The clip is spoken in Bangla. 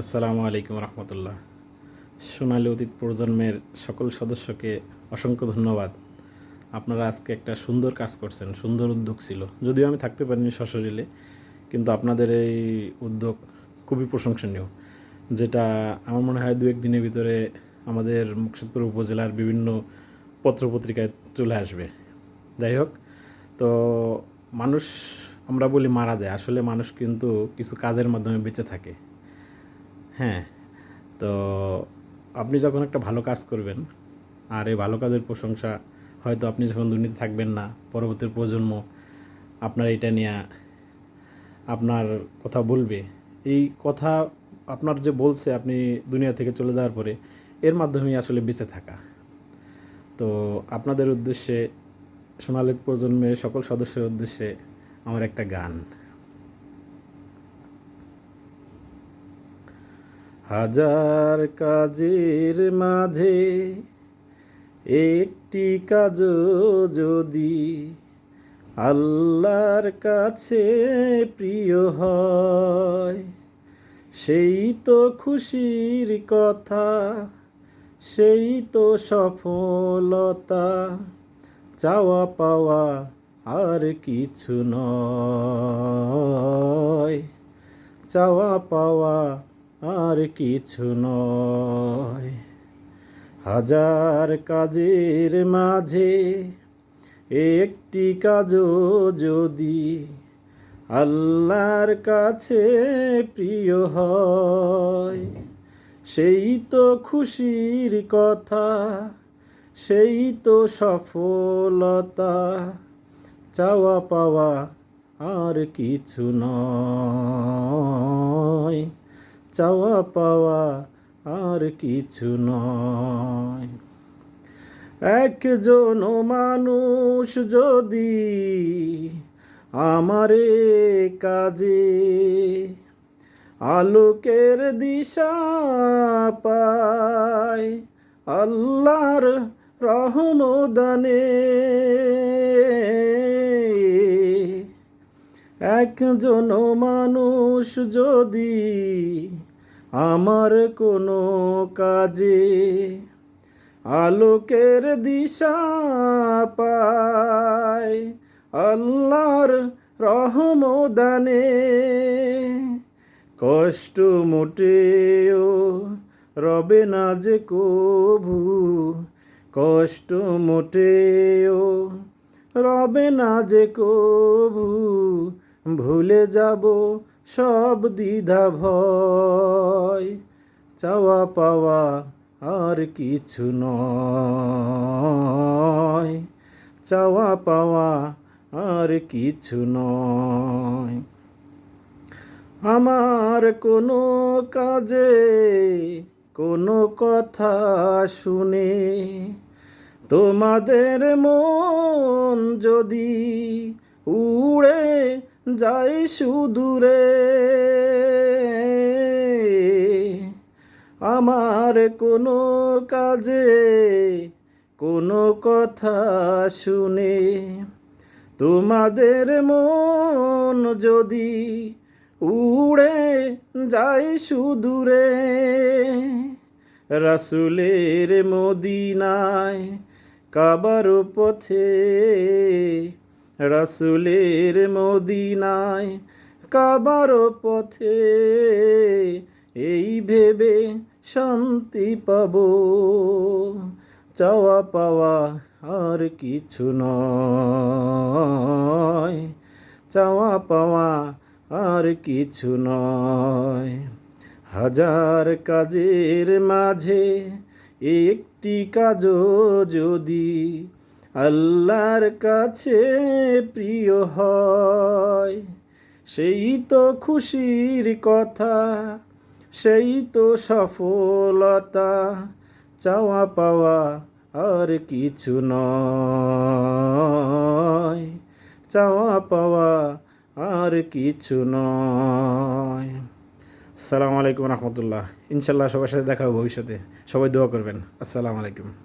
আসসালামু আলাইকুম রহমতুল্লাহ। সোনালী অতীত প্রজন্মের সকল সদস্যকে অসংখ্য ধন্যবাদ। আপনারা আজকে একটা সুন্দর কাজ করছেন, সুন্দর উদ্যোগ ছিল। যদিও আমি থাকতে পারিনি সশরীরে, কিন্তু আপনাদের এই উদ্যোগ খুবই প্রশংসনীয়, যেটা আমার মনে হয় দু এক দিনের ভিতরে আমাদের মুকসুদপুর উপজেলার বিভিন্ন পত্রপত্রিকায় চলে আসবে। যাই হোক, তো মানুষ, আমরা বলি মারা যায়। আসলে মানুষ কিন্তু কিছু কাজের মাধ্যমে বেঁচে থাকে। হ্যাঁ তো আপনি যখন একটা ভালো কাজ করবেন, আর এই ভালো কাজের প্রশংসা হয়তো আপনি যখন দুর্নীতি থাকবেন না, পরবর্তী প্রজন্ম আপনার এটা নিয়ে আপনার কথা বলবে। এই কথা আপনার যে বলছে আপনি দুনিয়া থেকে চলে যাওয়ার পরে, এর মাধ্যমেই আসলে বেঁচে থাকা। তো আপনাদের উদ্দেশ্যে, সোনালী প্রজন্মের সকল সদস্যের উদ্দেশ্যে আমার একটা গান। হাজার কাজের মাঝে একটি কাজ যদি আল্লাহর কাছে প্রিয় হয়, সেই তো খুশির কথা, সেই তো সফলতা, চাওয়া পাওয়া আর কিছু নয়। চাওয়া পাওয়া আর কিছু নয়। হাজার কাজের মাঝে একটি কাজও যদি আল্লাহর কাছে প্রিয় হয়, সেই তো খুশির কথা, সেই তো সফলতা, চাওয়া পাওয়া আর কিছু নয়। চাওয়া পাওয়া আর কিছু নয়। একজন মানুষ যদি আমারে কাজে আলোকের দিশা পায়, আল্লাহর রহমদানে। একজন মানুষ যদি আমার কোনো কাজে আলোকের দিশা পায়। আল্লাহর রহমদানে কষ্ট মোটেও রবে না যে কভু কষ্ট মোটেও রবে না যে কভু ভুলে যাব সব দ্বিধা ভয়, চাওয়া পাওয়া আর কিছু নয়। চাওয়া পাওয়া আর কিছু নয়। আমার কোনো কাজে কোনো কথা শুনে তোমাদের মন যদি উড়ে যায় সুদূরে। আমার কোনো কাজে কোনো কথা শুনে তোমাদের মন যদি উড়ে যায় সুদূরে, রাসুলের মদিনায় কাবার পথে রাসুলের মদিনায় কাবার পথে এই ভেবে শান্তি পাব। চাওয়া পাওয়া আর কিছু নয়। চাওয়া পাওয়া আর কিছু নয়। হাজার কাজের মাঝে একটি কাজও যদি আল্লাহর কাছে প্রিয় হয়। সেই তো খুশির কথা, সেই তো সফলতা, চাওয়া পাওয়া আর কিছু নয়। চাওয়া পাওয়া আর কিছু নয়। আসসালামু আলাইকুম রহমতুল্লাহ। ইনশাল্লাহ সবার সাথে দেখা হবে ভবিষ্যতে। সবাই দোয়া করবেন। আসসালামু আলাইকুম।